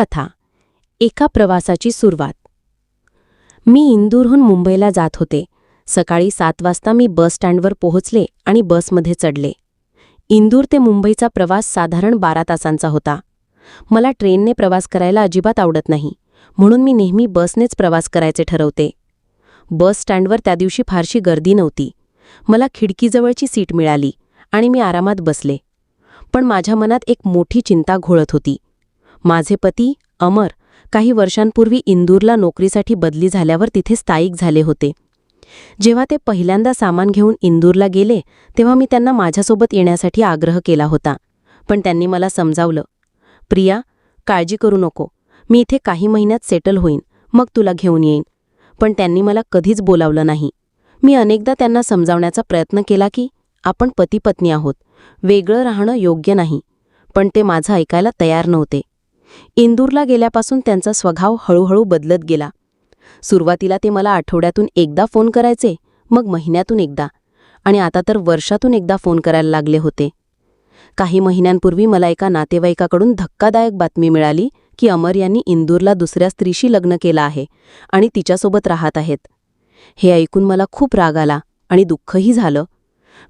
कथा एका प्रवासाची सुरुवात. मी इंदूरहून मुंबईला जात होते. सकाळी सात वाजता मी बस स्टँडवर पोहोचले आणि बसमध्ये चढले. इंदूर ते मुंबईचा प्रवास साधारण बारा तासांचा होता. मला ट्रेनने प्रवास करायला अजिबात आवडत नाही म्हणून मी नेहमी बसनेच प्रवास करायचे ठरवते. बस स्टँडवर त्या दिवशी फारशी गर्दी नव्हती. मला खिडकीजवळची सीट मिळाली आणि मी आरामात बसले. पण माझ्या मनात एक मोठी चिंता घोळत होती. माझे पती अमर काही वर्षांपूर्वी इंदूरला नोकरीसाठी बदली झाल्यावर तिथे स्थायिक झाले होते. जेव्हा ते पहिल्यांदा सामान घेऊन इंदूरला गेले तेव्हा मी त्यांना माझ्यासोबत येण्यासाठी आग्रह केला होता. पण त्यांनी मला समजावलं प्रिया काळजी करू नको. मी इथे काही महिन्यात सेटल होईन. मग तुला घेऊन येईन. पण त्यांनी मला कधीच बोलावलं नाही. मी अनेकदा त्यांना समजावण्याचा प्रयत्न केला की आपण पती पत्नी आहोत. वेगळं राहणं योग्य नाही. पण ते माझं ऐकायला तयार नव्हते. इंदूरला गेल्यापासून त्यांचा स्वभाव हळूहळू बदलत गेला. सुरुवातीला ते मला आठवड्यातून एकदा फोन करायचे मग महिन्यातून एकदा. आणि आता तर वर्षातून एकदा फोन करायला लागले होते. काही महिन्यांपूर्वी मला एका नातेवाईकाकडून धक्कादायक बातमी मिळाली की अमर यांनी इंदूरला दुसऱ्या स्त्रीशी लग्न केलं आहे आणि तिच्यासोबत राहत आहेत. हे ऐकून मला खूप राग आला आणि दुःखही झालं.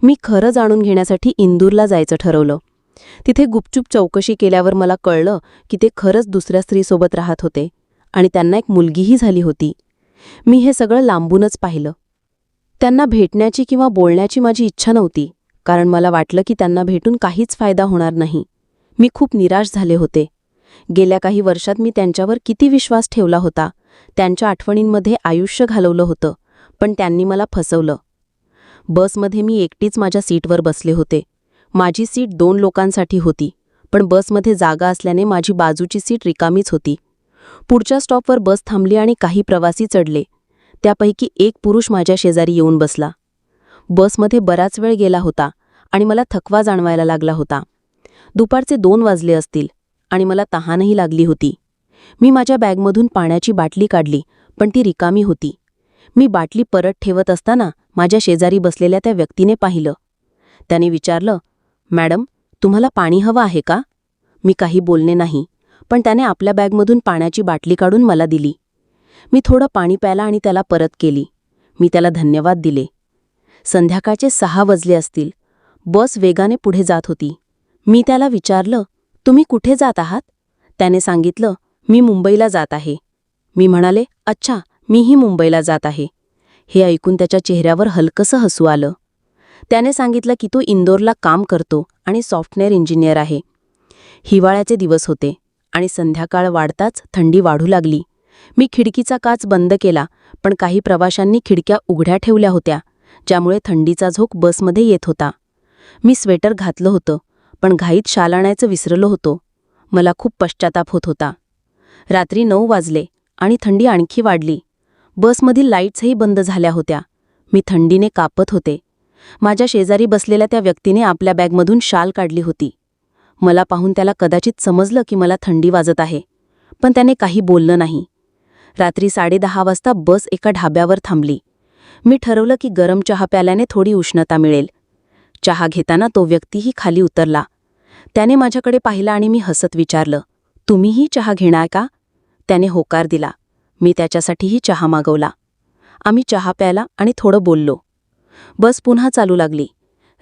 मी खरं जाणून घेण्यासाठी इंदूरला जायचं ठरवलं. तिथे गुपचूप चौकशी केल्यावर मला कळलं की ते खरंच दुसऱ्या स्त्रीसोबत राहत होते आणि त्यांना एक मुलगीही झाली होती. मी हे सगळं लांबूनच पाहिलं. त्यांना भेटण्याची किंवा बोलण्याची माझी इच्छा नव्हती कारण मला वाटलं की त्यांना भेटून काहीच फायदा होणार नाही. मी खूप निराश झाले होते. गेल्या काही वर्षात मी त्यांच्यावर किती विश्वास ठेवला होता त्यांच्या आठवणींमध्ये आयुष्य घालवलं होतं पण त्यांनी मला फसवलं. बसमध्ये मी एकटीच माझ्या सीटवर बसले होते. माझी सीट दोन लोकांसाठी होती पण बसमध्ये जागा असल्याने माझी बाजूची सीट रिकामीच होती. पुढच्या स्टॉपवर बस थांबली आणि काही प्रवासी चढले. त्यापैकी एक पुरुष माझ्या शेजारी येऊन बसला. बसमध्ये बराच वेळ गेला होता आणि मला थकवा जाणवायला लागला होता. दुपारचे दोन वाजले असतील आणि मला तहानही लागली होती. मी माझ्या बॅगमधून पाण्याची बाटली काढली पण ती रिकामी होती. मी बाटली परत ठेवत असताना माझ्या शेजारी बसलेल्या त्या व्यक्तीने पाहिलं. त्याने विचारलं मॅडम तुम्हाला पाणी हवं आहे का? मी काही बोलणे नाही पण त्याने आपल्या बॅगमधून पाण्याची बाटली काढून मला दिली. मी थोडं पाणी प्यायला आणि त्याला परत केली. मी त्याला धन्यवाद दिले. संध्याकाळचे सहा वाजले असतील. बस वेगाने पुढे जात होती. मी त्याला विचारलं तुम्ही कुठे जात आहात? त्याने सांगितलं मी मुंबईला जात आहे. मी म्हणाले अच्छा मीही मुंबईला जात आहे. हे ऐकून त्याच्या चेहऱ्यावर हलकंसं हसू आलं. त्याने सांगितलं की तो इंदोरला काम करतो आणि सॉफ्टवेअर इंजिनियर आहे. हिवाळ्याचे दिवस होते आणि संध्याकाळ वाढताच थंडी वाढू लागली. मी खिडकीचा काच बंद केला पण काही प्रवाशांनी खिडक्या उघड्या ठेवल्या होत्या ज्यामुळे थंडीचा झोक बसमध्ये येत होता. मी स्वेटर घातलं होतं पण घाईत शाल आणायचं विसरलो होतो. मला खूप पश्चाताप होत होता. रात्री नऊ वाजले आणि थंडी आणखी वाढली. बसमधील लाईट्सही बंद झाल्या होत्या. मी थंडीने कापत होते. माझ्या शेजारी बसलेल्या त्या व्यक्तीने आपल्या बॅगमधून शाल काढली होती. मला पाहून त्याला कदाचित समजलं की मला थंडी वाजत आहे पण त्याने काही बोललं नाही. रात्री साडेदहा वाजता बस एका ढाब्यावर थांबली. मी ठरवलं की गरम चहा प्याल्याने थोडी उष्णता मिळेल. चहा घेताना तो व्यक्तीही खाली उतरला. त्याने माझ्याकडे पाहिला आणि मी हसत विचारलं तुम्हीही चहा घेणार का? त्याने होकार दिला. मी त्याच्यासाठीही चहा मागवला. आम्ही चहा प्यायला आणि थोडं बोललो. बस पुन्हा चालू लागली.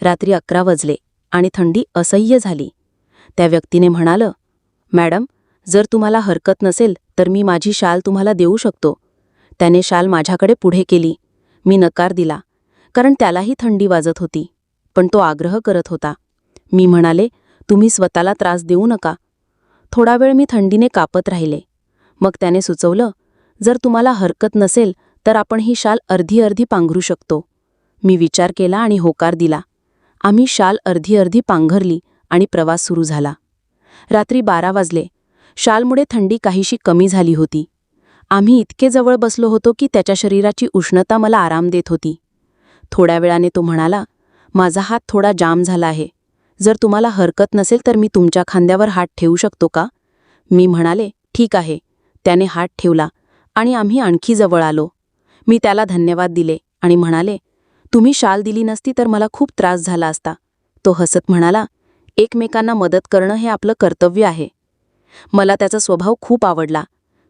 रात्री अकरा वाजले आणि थंडी असह्य झाली. त्या व्यक्तीने म्हणालं मॅडम जर तुम्हाला हरकत नसेल तर मी माझी शाल तुम्हाला देऊ शकतो. त्याने शाल माझ्याकडे पुढे केली. मी नकार दिला कारण त्यालाही थंडी वाजत होती पण तो आग्रह करत होता. मी म्हणाले तुम्ही स्वतःला त्रास देऊ नका. थोडा वेळ मी थंडीने कापत राहिले. मग त्याने सुचवलं जर तुम्हाला हरकत नसेल तर आपण ही शाल अर्धी अर्धी पांघरू शकतो. मी विचार केला आणि होकार दिला. आम्ही शाल अर्धी अर्धी पांघरली आणि प्रवास सुरू झाला. रात्री बारा वाजले. शालमुळे थंडी काहीशी कमी झाली होती. आम्ही इतके जवळ बसलो होतो की त्याच्या शरीराची उष्णता मला आराम देत होती. थोड्या वेळाने तो म्हणाला माझा हात थोडा जाम झाला आहे. जर तुम्हाला हरकत नसेल तर मी तुमच्या खांद्यावर हात ठेवू शकतो का? मी म्हणाले ठीक आहे. त्याने हात ठेवला आणि आम्ही आणखी जवळ आलो. मी त्याला धन्यवाद दिले आणि म्हणाले तुम्ही शाल दिली नसती तर मला खूप त्रास झाला असता. तो हसत म्हणाला एकमेकांना मदत करणं हे आपलं कर्तव्य आहे. मला त्याचा स्वभाव खूप आवडला.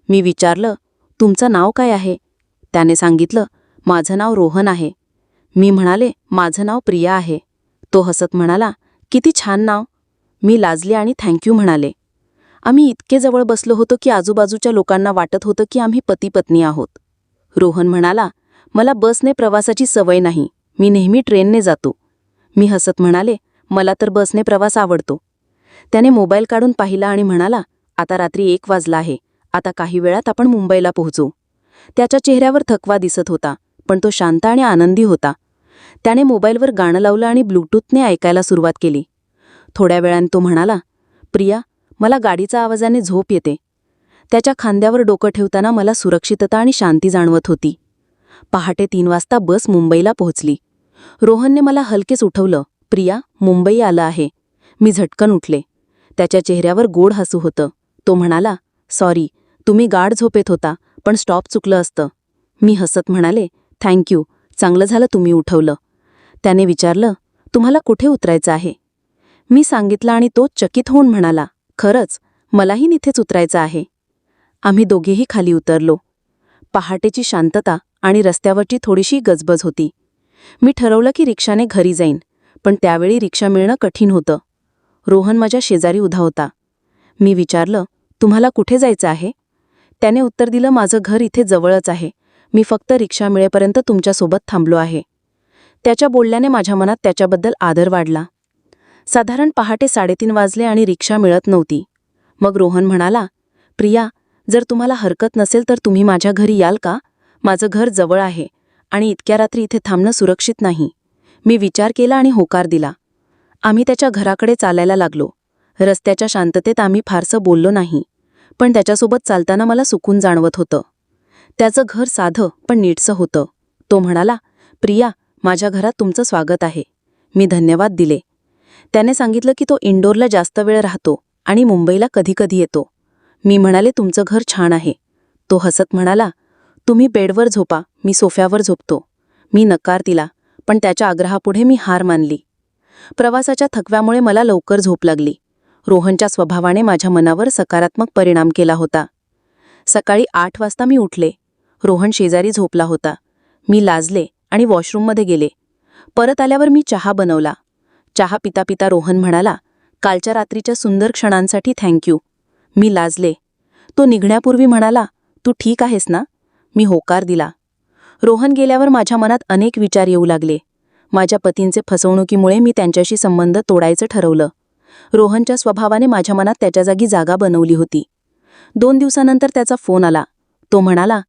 मी विचारलं तुमचं नाव काय आहे? त्याने सांगितलं माझं नाव रोहन आहे. मी म्हणाले माझं नाव प्रिया आहे. तो हसत म्हणाला किती छान नाव. मी लाजले आणि थँक्यू म्हणाले. आम्ही इतके जवळ बसलो होतो की आजूबाजूच्या लोकांना वाटत होतं की आम्ही पती पत्नी आहोत. रोहन म्हणाला मला बसने प्रवासाची सवय नाही. मी नेहमी ट्रेनने जातो. मी हसत म्हणाले मला तर बसने प्रवास आवडतो. त्याने मोबाईल काढून पाहिला आणि म्हणाला आता रात्री एक वाजला आहे. आता काही वेळात आपण मुंबईला पोहोचू. त्याच्या चेहऱ्यावर थकवा दिसत होता पण तो शांत आणि आनंदी होता. त्याने मोबाईलवर गाणं लावलं आणि ब्लूटूथने ऐकायला सुरुवात केली. थोड्या वेळाने तो म्हणाला प्रिया मला गाडीचा आवाजाने झोप येते. त्याच्या खांद्यावर डोकं ठेवताना मला सुरक्षितता आणि शांती जाणवत होती. पहाटे तीन वाजता बस मुंबईला पोहोचली. रोहनने मला हलकेच उठवलं प्रिया मुंबई आलं आहे. मी झटकन उठले. त्याच्या चेहऱ्यावर गोड हसू होतं. तो म्हणाला सॉरी तुम्ही गाढ झोपेत होता पण स्टॉप चुकलं असतं. मी हसत म्हणाले थँक्यू चांगलं झालं तुम्ही उठवलं. त्याने विचारलं तुम्हाला कुठे उतरायचं आहे? मी सांगितलं आणि तो चकित होऊन म्हणाला खरंच मलाही इथेच उतरायचं आहे. आम्ही दोघेही खाली उतरलो. पहाटेची शांतता आणि रस्त्यावरची थोडीशी गजबज होती. मी ठरवलं की रिक्षाने घरी जाईन पण त्यावेळी रिक्षा मिळणं कठीण होतं. रोहन माझ्या शेजारी उधा होता. मी विचारलं तुम्हाला कुठे जायचं आहे? त्याने उत्तर दिलं माझं घर इथे जवळच आहे. मी फक्त रिक्षा मिळेपर्यंत तुमच्यासोबत थांबलो आहे. त्याच्या बोलल्याने माझ्या मनात त्याच्याबद्दल आदर वाढला. साधारण पहाटे साडेतीन वाजले आणि रिक्षा मिळत नव्हती. मग रोहन म्हणाला प्रिया जर तुम्हाला हरकत नसेल तर तुम्ही माझ्या घरी याल का? माझं घर जवळ आहे आणि इतक्या रात्री इथे थांबणं सुरक्षित नाही. मी विचार केला आणि होकार दिला. आम्ही त्याच्या घराकडे चालायला लागलो. रस्त्याच्या शांततेत आम्ही फारसं बोललो नाही पण त्याच्यासोबत चालताना मला सुकून जाणवत होतं. त्याचं घर साधं पण नीटसं होतं. तो म्हणाला प्रिया माझ्या घरात तुमचं स्वागत आहे. मी धन्यवाद दिले. त्याने सांगितलं की तो इंडोरला जास्त वेळ राहतो आणि मुंबईला कधीकधी येतो. मी म्हणाले तुमचं घर छान आहे. तो हसत म्हणाला तुम्ही बेडवर झोपा मी सोफ्यावर झोपतो. मी नकार दिला पण त्याच्या आग्रहापुढे मी हार मानली. प्रवासाच्या थकव्यामुळे मला लवकर झोप लागली. रोहनच्या स्वभावाने माझ्या मनावर सकारात्मक परिणाम केला होता. सकाळी आठ वाजता मी उठले. रोहन शेजारी झोपला होता. मी लाजले आणि वॉशरूममध्ये गेले. परत आल्यावर मी चहा बनवला. चहा पिता पिता रोहन म्हणाला कालच्या रात्रीच्या सुंदर क्षणांसाठी थँक्यू. मी लाजले. तो निघण्यापूर्वी म्हणाला तू ठीक आहेस ना? मी होकार दिला. रोहन गेल्यावर माझ्या मनात अनेक विचार येऊ लागले. माझ्या पतींचे फसवणुकीमुळे मी त्यांच्याशी संबंध तोडायचं ठरवलं. रोहनच्या स्वभावाने माझ्या मनात त्याच्या जागी जागा बनवली होती. दोन दिवसानंतर त्याचा फोन आला. तो म्हणाला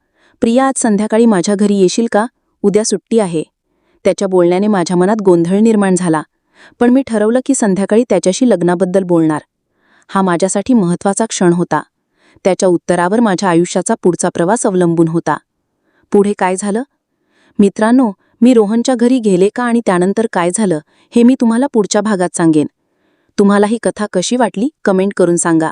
प्रिया आज संध्याकाळी माझ्या घरी येशील का? उद्या सुट्टी आहे. त्याच्या बोलण्याने माझ्या मनात गोंधळ निर्माण झाला पण मी ठरवलं की संध्याकाळी त्याच्याशी लग्नाबद्दल बोलणार. हा माझ्यासाठी महत्त्वाचा क्षण होता. त्याच्या उत्तरावर माझ्या आयुष्याचा पुढचा प्रवास अवलंबून होता. पुढे काय झालं? मित्रांनो मी रोहनच्या घरी गेले का आणि त्यानंतर काय झालं हे मी तुम्हाला पुढच्या भागात सांगेन. तुम्हाला ही कथा कशी वाटली कमेंट करून सांगा.